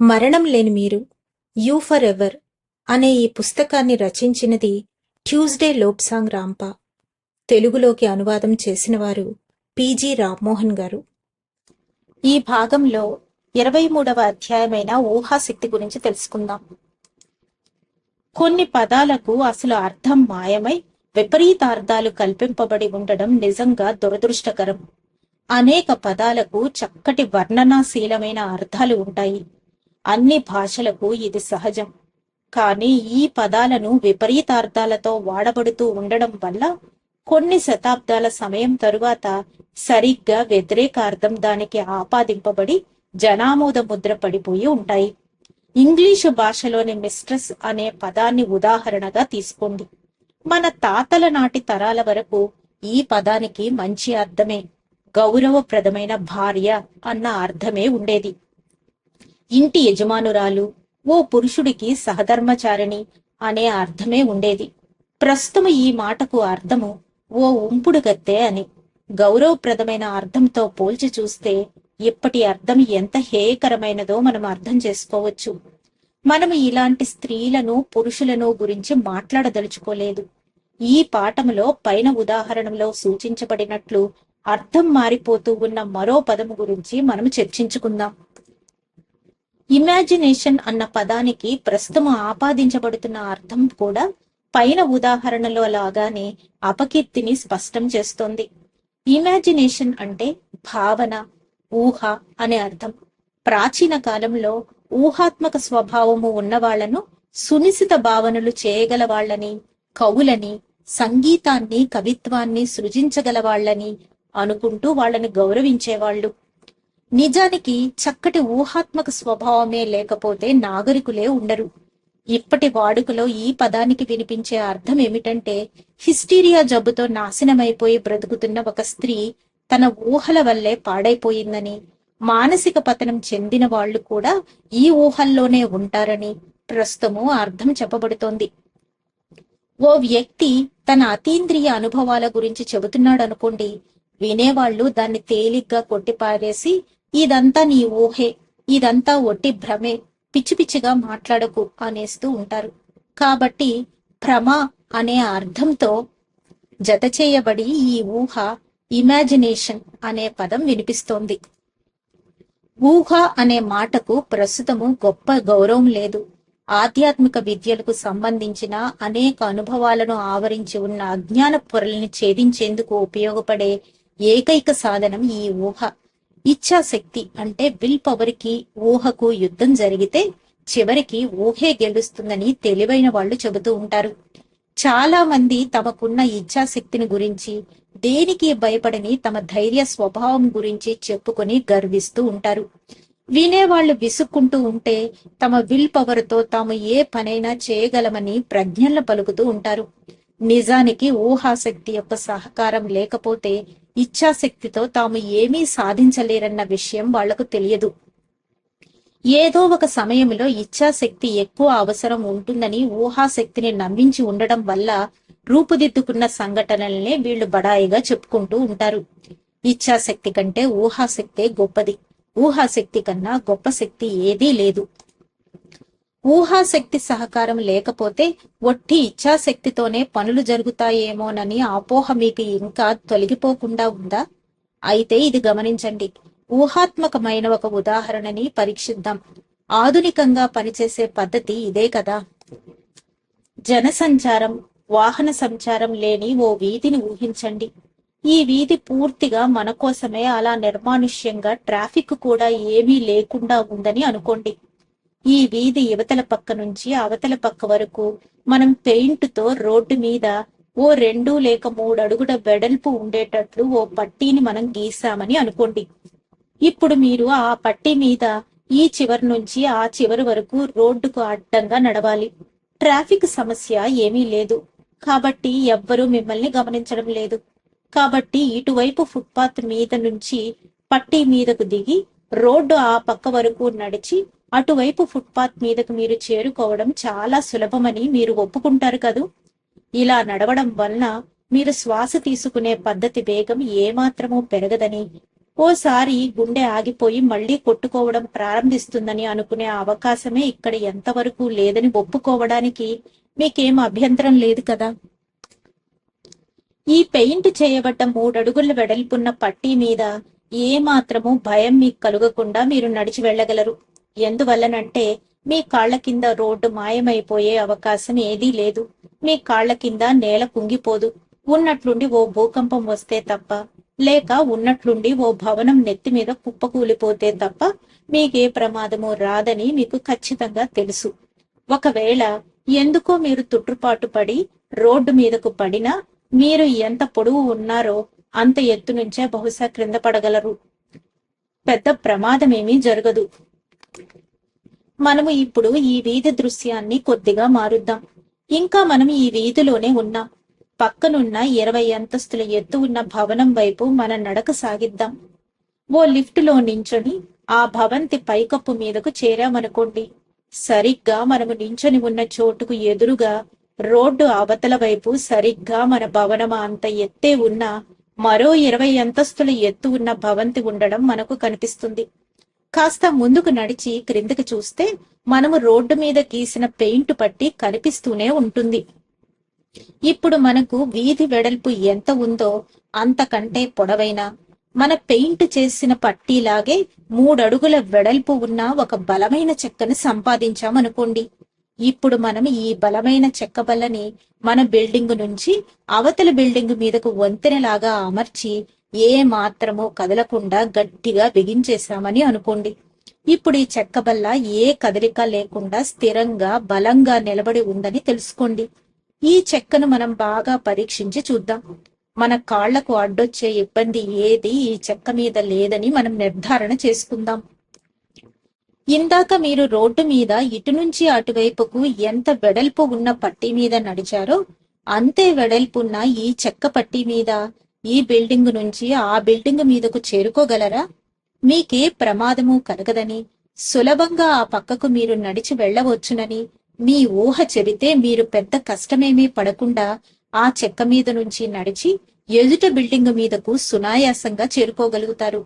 మరణం లేని మీరు యూ ఫర్ ఎవర్ అనే ఈ పుస్తకాన్ని రచించినది ట్యూస్డే లోప్సాంగ్ రాంపా. తెలుగులోకి అనువాదం చేసినవారు పీజీ రామ్మోహన్ గారు. ఈ భాగంలో ఇరవై మూడవ అధ్యాయమైన ఊహాశక్తి గురించి తెలుసుకుందాం. కొన్ని పదాలకు అసలు అర్థం మాయమై విపరీత అర్థాలు కల్పింపబడి ఉండడం నిజంగా దురదృష్టకరం. అనేక పదాలకు చక్కటి వర్ణనాశీలమైన అర్థాలు ఉంటాయి. అన్ని భాషలకు ఇది సహజం. కానీ ఈ పదాలను విపరీతార్థాలతో వాడబడుతూ ఉండడం వల్ల కొన్ని శతాబ్దాల సమయం తరువాత సరిగ్గా వ్యతిరేకార్థం దానికి ఆపాదింపబడి జనామోద ముద్ర పడిపోయి ఉంటాయి. ఇంగ్లీషు భాషలోని మిస్ట్రెస్ అనే పదాన్ని ఉదాహరణగా తీసుకోండి. మన తాతల నాటి తరాల వరకు ఈ పదానికి మంచి అర్థమే గౌరవప్రదమైన భార్య అన్న అర్థమే ఉండేది. ఇంటి యజమానురాలు ఓ పురుషుడికి సహధర్మచారిణి అనే అర్థమే ఉండేది. ప్రస్తుతం ఈ మాటకు అర్థము ఓ ఉంపుడు గత్తె అని. గౌరవప్రదమైన అర్థంతో పోల్చి చూస్తే ఇప్పటి అర్థం ఎంత హేయకరమైనదో మనం అర్థం చేసుకోవచ్చు. మనం ఇలాంటి స్త్రీలను పురుషులను గురించి మాట్లాడదలుచుకోలేదు. ఈ పాఠములో పైన ఉదాహరణలో సూచించబడినట్లు అర్థం మారిపోతూ ఉన్న మరో పదము గురించి మనం చర్చించుకుందాం. ఇమాజినేషన్ అన్న పదానికి ప్రస్తుతం ఆపాదించబడుతున్న అర్థం కూడా పైన ఉదాహరణలో లాగానే అపకీర్తిని స్పష్టం చేస్తోంది. ఇమాజినేషన్ అంటే భావన ఊహ అనే అర్థం. ప్రాచీన కాలంలో ఊహాత్మక స్వభావము ఉన్నవాళ్ళను సునిశిత భావనలు చేయగల వాళ్ళని కవులని సంగీతాన్ని కవిత్వాన్ని సృజించగల వాళ్ళని అనుకుంటూ వాళ్ళని గౌరవించేవాళ్ళు. నిజానికి చక్కటి ఊహాత్మక స్వభావమే లేకపోతే నాగరికులే ఉండరు. ఇప్పటి వాడుకలో ఈ పదానికి వినిపించే అర్థం ఏమిటంటే హిస్టీరియా జబ్బుతో నాశనమైపోయి బ్రతుకుతున్న ఒక స్త్రీ తన ఊహల వల్లే పాడైపోయిందని మానసిక పతనం చెందిన వాళ్ళు కూడా ఈ ఊహల్లోనే ఉంటారని ప్రస్తుతము అర్థం చెప్పబడుతోంది. ఓ వ్యక్తి తన అతీంద్రియ అనుభవాల గురించి చెబుతున్నాడు అనుకోండి వినేవాళ్ళు దాన్ని తేలిగ్గా కొట్టిపారేసి ఇదంతా నీ ఊహే ఇదంతా ఒట్టి భ్రమే పిచ్చి పిచ్చిగా మాట్లాడకు అనేస్తూ ఉంటారు. కాబట్టి భ్రమ అనే అర్థంతో జత చేయబడి ఈ ఊహ ఇమాజినేషన్ అనే పదం వినిపిస్తోంది. ఊహ అనే మాటకు ప్రస్తుతము గొప్ప గౌరవం లేదు. ఆధ్యాత్మిక విద్యలకు సంబంధించిన అనేక అనుభవాలను ఆవరించి ఉన్న అజ్ఞాన పొరల్ని ఛేదించేందుకు ఉపయోగపడే ఏకైక సాధనం ఈ ఊహ. ఇచ్ఛాశక్తి అంటే విల్ పవర్కి ఊహకు యుద్ధం జరిగితే చివరికి ఊహే గెలుస్తుందని తెలివైన వాళ్ళు చెబుతూ ఉంటారు. చాలా మంది తమకున్న ఇచ్ఛాశక్తిని గురించి దేనికి భయపడని తమ ధైర్య స్వభావం గురించి చెప్పుకొని గర్విస్తూ ఉంటారు. వినేవాళ్ళు విసుక్కుంటూ ఉంటే తమ విల్ పవర్తో తాము ఏ పనైనా చేయగలమని ప్రజ్ఞలు పలుకుతూ ఉంటారు. నిజానికి ఊహాశక్తి యొక్క సహకారం లేకపోతే ఇచ్ఛాశక్తితో తాము ఏమీ సాధించలేరన్న విషయం వాళ్ళకు తెలియదు. ఏదో ఒక సమయంలో ఇచ్ఛాశక్తి ఎక్కువ అవసరం ఉంటుందని ఊహాశక్తిని నమ్మించి ఉండడం వల్ల రూపుదిద్దుకున్న సంఘటనల్నే వీళ్ళు బడాయిగా చెప్పుకుంటూ ఉంటారు. ఇచ్ఛాశక్తి కంటే ఊహాశక్తే గొప్పది. ఊహాశక్తి కన్నా గొప్ప శక్తి ఏదీ లేదు. ఊహాశక్తి సహకారం లేకపోతే ఒట్టి ఇచ్ఛాశక్తితోనే పనులు జరుగుతాయేమోనని అపోహ మీకు ఇంకా తొలగిపోకుండా ఉందా? అయితే ఇది గమనించండి. ఊహాత్మకమైన ఒక ఉదాహరణని పరీక్షిద్దాం. ఆధునికంగా పనిచేసే పద్ధతి ఇదే కదా. జనసంచారం వాహన సంచారం లేని ఓ వీధిని ఊహించండి. ఈ వీధి పూర్తిగా మన కోసమే అలా నిర్మానుష్యంగా ట్రాఫిక్ కూడా ఏమీ లేకుండా ఉందని అనుకోండి. ఈ వీధి యువతల పక్క నుంచి అవతల పక్క వరకు మనం పెయింట్తో రోడ్డు మీద ఓ రెండు లేక మూడు అడుగుల వెడల్పు ఉండేటట్లు ఓ పట్టీని మనం గీసామని అనుకోండి. ఇప్పుడు మీరు ఆ పట్టీ మీద ఈ చివరి నుంచి ఆ చివరి వరకు రోడ్డుకు అడ్డంగా నడవాలి. ట్రాఫిక్ సమస్య ఏమీ లేదు. కాబట్టి ఎవ్వరూ మిమ్మల్ని గమనించడం లేదు. కాబట్టి ఇటువైపు ఫుట్పాత్ మీద నుంచి పట్టీ మీదకు దిగి రోడ్డు ఆ పక్క వరకు నడిచి అటువైపు ఫుట్పాత్ మీదకు మీరు చేరుకోవడం చాలా సులభమని మీరు ఒప్పుకుంటారు కదూ? ఇలా నడవడం వలన మీరు శ్వాస తీసుకునే పద్ధతి వేగం ఏమాత్రమూ పెరగదని ఓసారి గుండె ఆగిపోయి మళ్ళీ కొట్టుకోవడం ప్రారంభిస్తుందని అనుకునే అవకాశమే ఇక్కడ ఎంతవరకు లేదని ఒప్పుకోవడానికి మీకేం అభ్యంతరం లేదు కదా? ఈ పెయింట్ చేయబడ్డ మూడడుగుల వెడల్పున్న పట్టీ మీద ఏ మాత్రము భయం మీకు కలుగకుండా మీరు నడిచి వెళ్ళగలరు. ఎందువల్లనంటే మీ కాళ్ళ కింద రోడ్డు మాయమైపోయే అవకాశం ఏదీ లేదు. మీ కాళ్ళ కింద నేల కుంగిపోదు. ఉన్నట్లుండి ఓ భూకంపం వస్తే తప్ప లేక ఉన్నట్లుండి ఓ భవనం నెత్తి మీద కుప్పకూలిపోతే తప్ప మీకే ప్రమాదము రాదని మీకు ఖచ్చితంగా తెలుసు. ఒకవేళ ఎందుకో మీరు తుట్టుపాటు పడి రోడ్డు మీదకు పడినా మీరు ఎంత పొడవు ఉన్నారో అంత ఎత్తు నుంచే బహుశా క్రింద పడగలరు. పెద్ద ప్రమాదమేమీ జరగదు. మనము ఇప్పుడు ఈ వీధి దృశ్యాన్ని కొద్దిగా మారుద్దాం. ఇంకా మనం ఈ వీధిలోనే ఉన్నాం. పక్కనున్న ఇరవై అంతస్తుల ఎత్తు ఉన్న భవనం వైపు మన నడక సాగిద్దాం. ఓ లిఫ్టులో నించొని ఆ భవంతి పైకప్పు మీదకు చేరామనుకోండి. సరిగ్గా మనము నించొని ఉన్న చోటుకు ఎదురుగా రోడ్డు అవతల వైపు సరిగ్గా మన భవనం అంత ఎత్తే ఉన్న మరో ఇరవై అంతస్తుల ఎత్తు ఉన్న భవంతి ఉండడం మనకు కనిపిస్తుంది. కాస్త ముందుకు నడిచి క్రిందకి చూస్తే మనము రోడ్డు మీద గీసిన పెయింట్ పట్టి కనిపిస్తూనే ఉంటుంది. ఇప్పుడు మనకు వీధి వెడల్పు ఎంత ఉందో అంతకంటే పొడవైన మన పెయింట్ చేసిన పట్టీలాగే మూడడుగుల వెడల్పు ఉన్న ఒక బలమైన చెక్కను సంపాదించామనుకోండి. ఇప్పుడు మనం ఈ బలమైన చెక్క బల్లని మన బిల్డింగ్ నుంచి అవతల బిల్డింగ్ మీదకు వంతెనలాగా అమర్చి ఏ మాత్రమో కదలకుండా గట్టిగా బిగించేశామని అనుకోండి. ఇప్పుడు ఈ చెక్క బల్ల ఏ కదలిక లేకుండా స్థిరంగా బలంగా నిలబడి ఉందని తెలుసుకోండి. ఈ చెక్కను మనం బాగా పరీక్షించి చూద్దాం. మన కాళ్ళకు అడ్డొచ్చే ఇబ్బంది ఏది? ఈ చెక్క మీద లేదని మనం నిర్ధారణ చేసుకుందాం. ఇందాక మీరు రోడ్డు మీద ఇటు నుంచి అటువైపుకు ఎంత వెడల్పు ఉన్న పట్టీ మీద నడిచారో అంతే వెడల్పున్న ఈ చెక్క పట్టీ మీద. ఈ బిల్డింగ్ నుంచి ఆ బిల్డింగ్ మీదకు చేరుకోగలరా? మీకే ప్రమాదము కలగదని సులభంగా ఆ పక్కకు మీరు నడిచి వెళ్ళవచ్చునని మీ ఊహ చెబితే మీరు పెద్ద కష్టమేమీ పడకుండా ఆ చెక్క మీద నుంచి నడిచి ఎదుట బిల్డింగ్ మీదకు సునాయాసంగా చేరుకోగలుగుతారు.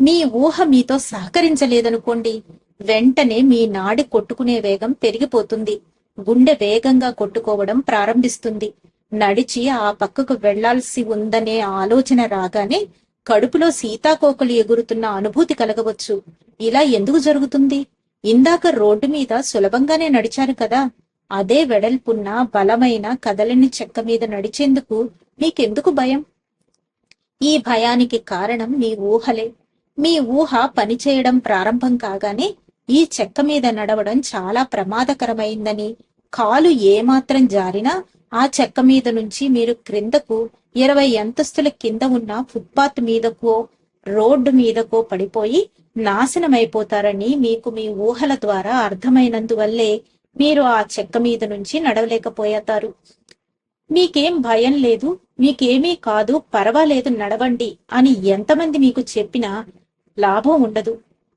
మీ ఊహ మీతో సహకరించలేదనుకోండి వెంటనే మీ నాడి కొట్టుకునే వేగం పెరిగిపోతుంది. గుండె వేగంగా కొట్టుకోవడం ప్రారంభిస్తుంది. నడిచి ఆ పక్కకు వెళ్ళాల్సి ఉందనే ఆలోచన రాగానే కడుపులో సీతాకోకలు ఎగురుతున్న అనుభూతి కలగవచ్చు. ఇలా ఎందుకు జరుగుతుంది? ఇందాక రోడ్డు మీద సులభంగానే నడిచారు కదా. అదే వెడల్పున్న బలమైన కదలని చెక్క మీద నడిచేందుకు మీకెందుకు భయం? ఈ భయానికి కారణం మీ ఊహలే. మీ ఊహ పనిచేయడం ప్రారంభం కాగానే ఈ చెక్క మీద నడవడం చాలా ప్రమాదకరమైందని కాలు ఏమాత్రం జారినా ఆ చెక్క మీద నుంచి మీరు క్రిందకు ఇరవై అంతస్తుల కింద ఉన్న ఫుట్పాత్ మీదకో రోడ్డు మీదకో పడిపోయి నాశనమైపోతారని మీకు మీ ఊహల ద్వారా అర్థమైనందువల్లే మీరు ఆ చెక్క మీద నుంచి నడవలేకపోయేతారు మీకేం భయం లేదు మీకేమీ కాదు పర్వాలేదు నడవండి అని ఎంతమంది మీకు చెప్పినా లాభం ఉండదు.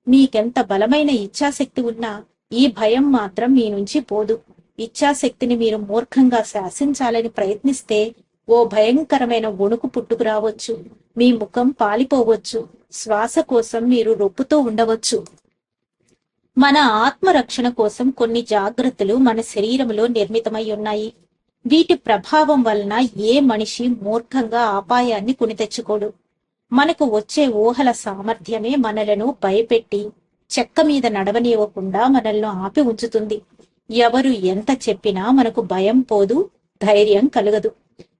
మీకెంత బలమైన ఇచ్ఛాశక్తి ఉన్నా ఈ భయం మాత్రం మీ నుంచి పోదు. ఇచ్ఛాశక్తిని మీరు మూర్ఖంగా శాసించాలని ప్రయత్నిస్తే ఓ భయంకరమైన వణుకు పుట్టుకు రావచ్చు మీ ముఖం పాలిపోవచ్చు. శ్వాస కోసం మీరు రొప్పుతూ ఉండవచ్చు. మన ఆత్మరక్షణ కోసం కొన్ని జాగ్రత్తలు మన శరీరంలో నిర్మితమై ఉన్నాయి. వీటి ప్రభావం వలన ఏ మనిషి మూర్ఖంగా అపాయాన్ని కొని తెచ్చుకోడు. మనకు వచ్చే ఊహల సామర్థ్యమే మనలను భయపెట్టి చెక్క మీద నడవనివ్వకుండా మనల్ని ఆపి ఉంచుతుంది. ఎవరు ఎంత చెప్పినా మనకు భయం పోదు ధైర్యం కలగదు.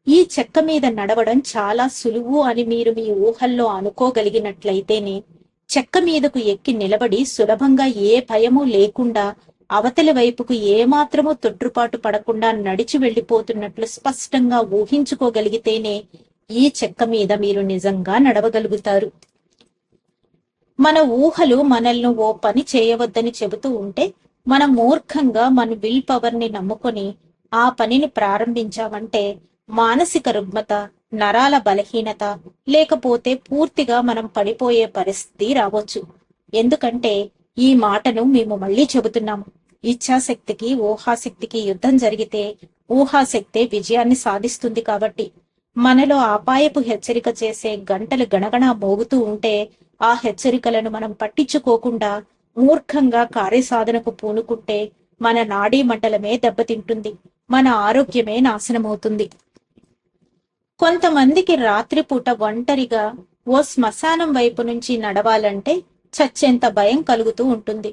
ఈ చెక్క మీద నడవడం చాలా సులువు అని మీరు మీ ఊహల్లో అనుకోగలిగినట్లయితేనే చెక్క మీదకు ఎక్కి నిలబడి సులభంగా ఏ భయము లేకుండా అవతలి వైపుకు ఏమాత్రమూ తొట్టుపాటు పడకుండా నడిచి వెళ్ళిపోతున్నట్లు స్పష్టంగా ఊహించుకోగలిగితేనే ఈ చెక్క మీద మీరు నిజంగా నడవగలుగుతారు. మన ఊహలు మనల్ని ఓ పని చేయవద్దని చెబుతూ ఉంటే మనం మూర్ఖంగా మన విల్ పవర్ని నమ్ముకొని ఆ పనిని ప్రారంభించామంటే మానసిక రుగ్మత నరాల బలహీనత లేకపోతే పూర్తిగా మనం పడిపోయే పరిస్థితి రావచ్చు. ఎందుకంటే ఈ మాటను మేము మళ్ళీ చెబుతున్నాము. ఇచ్ఛాశక్తికి ఊహాశక్తికి యుద్ధం జరిగితే ఊహాశక్తే విజయాన్ని సాధిస్తుంది కాబట్టి. మనలో అపాయపు హెచ్చరిక చేసే గంటలు గణగణ మోగుతూ ఉంటే ఆ హెచ్చరికలను మనం పట్టించుకోకుండా మూర్ఖంగా కార్యసాధనకు పూనుకుంటే మన నాడీ మండలమే దెబ్బతింటుంది మన ఆరోగ్యమే నాశనమవుతుంది. కొంతమందికి రాత్రిపూట ఒంటరిగా ఓ శ్మశానం వైపు నుంచి నడవాలంటే చచ్చేంత భయం కలుగుతూ ఉంటుంది.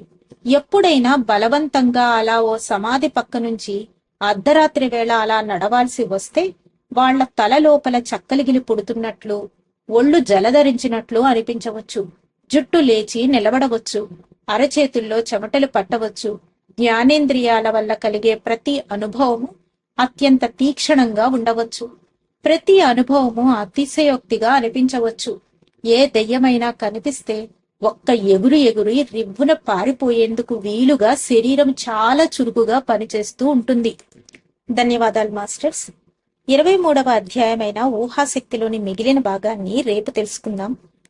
ఎప్పుడైనా బలవంతంగా అలా ఓ సమాధి పక్క నుంచి అర్ధరాత్రి వేళ అలా నడవాల్సి వస్తే వాళ్ళ తల లోపల చక్కలిగిలి పుడుతున్నట్లు ఒళ్ళు జలధరించినట్లు అనిపించవచ్చు. జుట్టు లేచి నిలబడవచ్చు అరచేతుల్లో చెమటలు పట్టవచ్చు. జ్ఞానేంద్రియాల వల్ల కలిగే ప్రతి అనుభవము అత్యంత తీక్షణంగా ఉండవచ్చు. ప్రతి అనుభవము అతిశయోక్తిగా అనిపించవచ్చు. ఏ దెయ్యమైనా కనిపిస్తే ఒక్క ఎగురు ఎగురి రివ్వున పారిపోయేందుకు వీలుగా శరీరం చాలా చురుకుగా పనిచేస్తూ ఉంటుంది. ధన్యవాదాలు మాస్టర్స్. ఇరవై మూడవ అధ్యాయమైన ఊహాశక్తిలోని మిగిలిన భాగాన్ని రేపు తెలుసుకుందాం.